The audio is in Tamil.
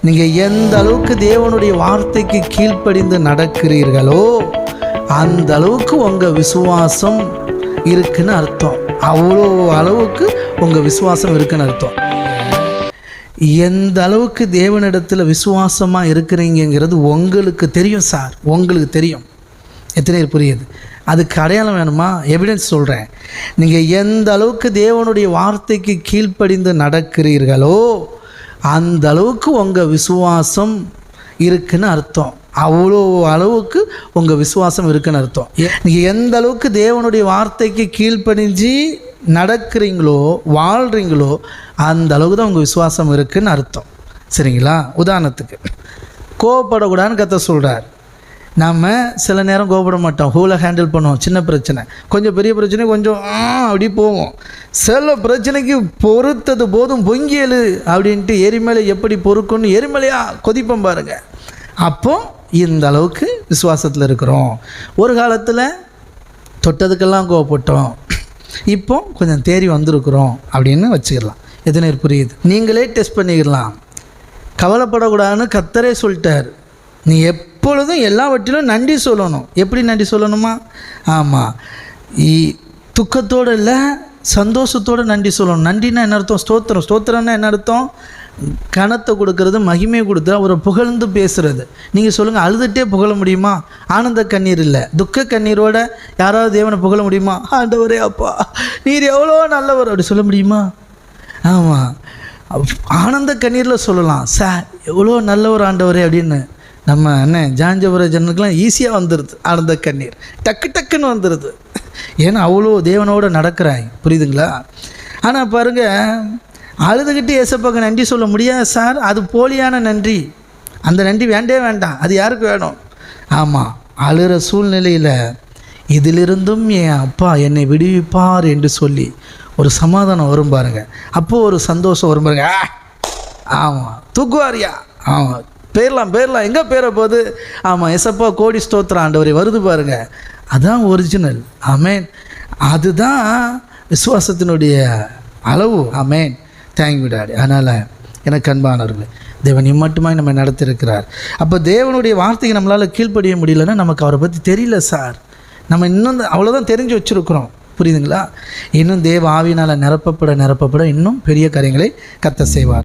நீங்கள் எந்த அளவுக்கு தேவனுடைய வார்த்தைக்கு கீழ்ப்படிந்து நடக்கிறீர்களோ அந்த அளவுக்கு உங்கள் விசுவாசம் இருக்குன்னு அர்த்தம். அவ்வளோ அளவுக்கு உங்கள் விசுவாசம் இருக்குன்னு அர்த்தம். எந்த அளவுக்கு தேவனிடத்தில் விசுவாசமாக இருக்கிறீங்கங்கிறது உங்களுக்கு தெரியும் சார். உங்களுக்கு தெரியும். எத்தனை பேர் புரியுது? அதுக்கு அடையாளம் வேணுமா? எவிடன்ஸ் சொல்கிறேன் நீங்கள் எந்த அளவுக்கு தேவனுடைய வார்த்தைக்கு கீழ்ப்படிந்து நடக்கிறீர்களோ அந்த அளவுக்கு உங்கள் விசுவாசம் இருக்குன்னு அர்த்தம். அவ்வளோ அளவுக்கு உங்கள் விசுவாசம் இருக்குன்னு அர்த்தம். நீங்கள் எந்த அளவுக்கு தேவனுடைய வார்த்தைக்கு கீழ்ப்பணிஞ்சு நடக்கிறீங்களோ வாழ்கிறீங்களோ அந்த அளவுக்கு தான் உங்கள் விசுவாசம் இருக்குன்னு அர்த்தம். சரிங்களா? உதாரணத்துக்கு கோவப்படக்கூடாதுன்னு கத்த சொல்கிறார் நாம் சில நேரம் கோபப்பட மாட்டோம். ஹூலை ஹேண்டில் பண்ணுவோம். சின்ன பிரச்சனை. கொஞ்சம் பெரிய பிரச்சனை கொஞ்சம் ஆ அப்படி போவோம். சில பிரச்சனைக்கு பொறுத்தது போதும் பொங்கியலு அப்படின்ட்டு எரிமலை எப்படி பொறுக்குன்னு எரிமலையாக கொதிப்போம் பாருங்கள் அப்போ இந்த அளவுக்கு விசுவாசத்தில் இருக்கிறோம். ஒரு காலத்தில் தொட்டதுக்கெல்லாம் கோவப்பட்டோம் இப்போ கொஞ்சம் தேறி வந்திருக்கிறோம் அப்படின்னு வச்சுக்கலாம். எத்தனை புரியுது? நீங்களே டெஸ்ட் பண்ணிக்கலாம். கவலைப்படக்கூடாதுன்னு கத்தரே சொல்லிட்டார். நீ எப் இப்பொழுதும் எல்லாவற்றிலும் நன்றி சொல்லணும். எப்படி நன்றி சொல்லணுமா? ஆமாம் இ துக்கத்தோடு இல்லை சந்தோஷத்தோடு நன்றி சொல்லணும். நன்றினா என்ன அர்த்தம்? ஸ்தோத்திரம். ஸ்தோத்திரம்னா என்ன அர்த்தம்? கணத்தை கொடுக்கறது மகிமையை கொடுத்து அவரை புகழ்ந்து பேசுகிறது நீங்கள் சொல்லுங்கள் அழுதுகிட்டே புகழ முடியுமா? ஆனந்த கண்ணீர் இல்லை. துக்க கண்ணீரோட யாராவது தேவனை புகழ முடியுமா? ஆண்டவரே அப்பா நீர் எவ்வளோ நல்லவர் அப்படி சொல்ல முடியுமா? ஆமாம் ஆனந்த கண்ணீரில் சொல்லலாம். சார் எவ்வளோ நல்ல ஒரு ஆண்டவரே அப்படின்னு. நம்ம என்ன ஜாஞ்சபுர ஜனனுக்கெலாம் ஈஸியாக வந்துடுது ஆனந்த கண்ணீர். டக்கு டக்குன்னு வந்துடுது ஏன்னா அவ்வளோ தேவனோடு நடக்கிறாய். புரியுதுங்களா? ஆனால் பாருங்கள் அழுதுகிட்டு ஏசப்பாக்கு நன்றி சொல்ல முடியாது சார். அது போலியான நன்றி. அந்த நன்றி வேண்டே வேண்டாம். அது யாருக்கு வேணும்? ஆமாம் அழுகிற சூழ்நிலையில் இதிலிருந்தும் என் அப்பா என்னை விடுவிப்பார் என்று சொல்லி ஒரு சமாதானம் வரும் பாருங்க. அப்போது ஒரு சந்தோஷம் வரும் பாருங்க. ஆமாம் தூக்குவாரியா? ஆமாம் பேரலாம் பேரலாம் எங்கே பேர போகுது? ஆமாம் எசப்பா கோடி ஸ்தோத்திரம் ஆண்டவரை வருது பாருங்க. அதான் ஒரிஜினல் ஆமேன் அதுதான் விசுவாசத்தினுடைய அளவு. ஆமேன் தேங்க்யூ டாடி அதனால் எனக்கு அன்பானவர்கள் தேவன் இம்மட்டுமாய் நம்ம நடத்திருக்கிறார் அப்போ தேவனுடைய வார்த்தைக்கு நம்மளால் கீழ்ப்படிய முடியலன்னா நமக்கு அவரை பற்றி தெரியல சார் நம்ம இன்னும் அவ்வளோதான் தெரிஞ்சு வச்சுருக்குறோம். புரியுதுங்களா? இன்னும் தேவ ஆவினால் நிரப்பப்பட நிரப்பப்பட இன்னும் பெரிய காரியங்களை கத்த செய்வார்.